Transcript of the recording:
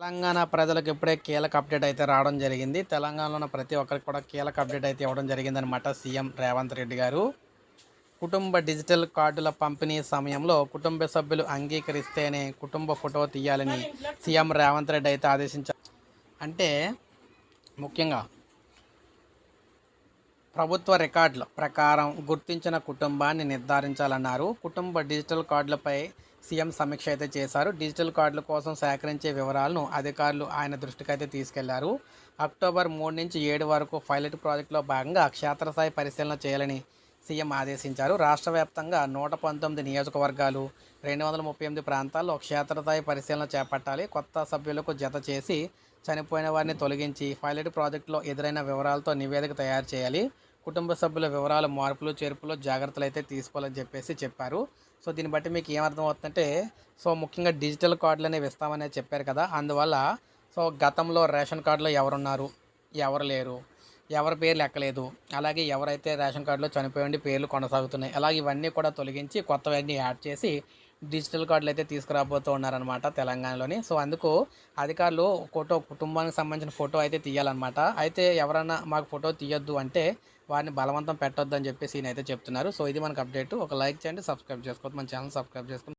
తెలంగాణ ప్రజలకు ఇప్పుడే కీలక అప్డేట్ అయితే రావడం జరిగింది. తెలంగాణలో ప్రతి ఒక్కరికి కూడా కీలక అప్డేట్ అయితే ఇవ్వడం జరిగిందనమాట సీఎం రేవంత్ రెడ్డి గారు. కుటుంబ డిజిటల్ కార్డుల పంపిణీ సమయంలో కుటుంబ సభ్యులు అంగీకరిస్తేనే కుటుంబ ఫోటో తీయాలని సీఎం రేవంత్ రెడ్డి అయితే ఆదేశించారు అంటే ముఖ్యంగా ప్రభుత్వ రికార్డుల ప్రకారం గుర్తించిన కుటుంబాన్ని నిర్ధారించాలన్నారు. కుటుంబ డిజిటల్ కార్డులపై సీఎం సమీక్ష అయితే చేశారు. డిజిటల్ కార్డుల కోసం సేకరించే వివరాలను అధికారులు ఆయన దృష్టికి అయితే తీసుకెళ్ళారు. అక్టోబర్ మూడు నుంచి ఏడు వరకు పైలట్ ప్రాజెక్టులో భాగంగా క్షేత్రస్థాయి పరిశీలన చేయాలని సీఎం ఆదేశించారు. రాష్ట్ర వ్యాప్తంగా నూట పంతొమ్మిది నియోజకవర్గాలు రెండు వందల ముప్పై ఎనిమిది ప్రాంతాల్లో క్షేత్రస్థాయి పరిశీలన చేపట్టాలి. కొత్త సభ్యులకు జత చేసి చనిపోయిన వారిని తొలగించి పైలట్ ప్రాజెక్టులో ఎదురైన వివరాలతో నివేదిక తయారు చేయాలి. కుటుంబ సభ్యుల వివరాలు మార్పులు చేర్పులు జాగ్రత్తలు అయితే తీసుకోవాలని చెప్పేసి చెప్పారు. సో దీన్ని బట్టి మీకు ఏమర్థం అవుతుందంటే సో ముఖ్యంగా డిజిటల్ కార్డులు అనేవి ఇస్తామని చెప్పారు కదా అందువల్ల సో గతంలో రేషన్ కార్డులో ఎవరున్నారు ఎవరు లేరు ఎవరి పేర్లు ఎక్కలేదు అలాగే ఎవరైతే రేషన్ కార్డులో చనిపోయిండి పేర్లు కొనసాగుతున్నాయి అలాగే ఇవన్నీ కూడా తొలగించి కొత్తవన్నీ యాడ్ చేసి డిజిటల్ కార్డులు అయితే తీసుకురాబోతూ ఉన్నారనమాట తెలంగాణలోని. సో అందుకు అధికారులు ఫోటో కుటుంబానికి సంబంధించిన ఫోటో అయితే తీయాలన్నమాట. అయితే ఎవరైనా మాకు ఫోటో తీయొద్దు అంటే వారిని బలవంతం పెట్టొద్దు అని చెప్పేసి ఈయన అయితే చెప్తున్నారు. సో ఇది మనకు అప్డేట్. ఒక లైక్ చేయండి సబ్స్క్రైబ్ చేసుకోవద్దు. మన ఛానల్ సబ్స్క్రైబ్ చేసుకుని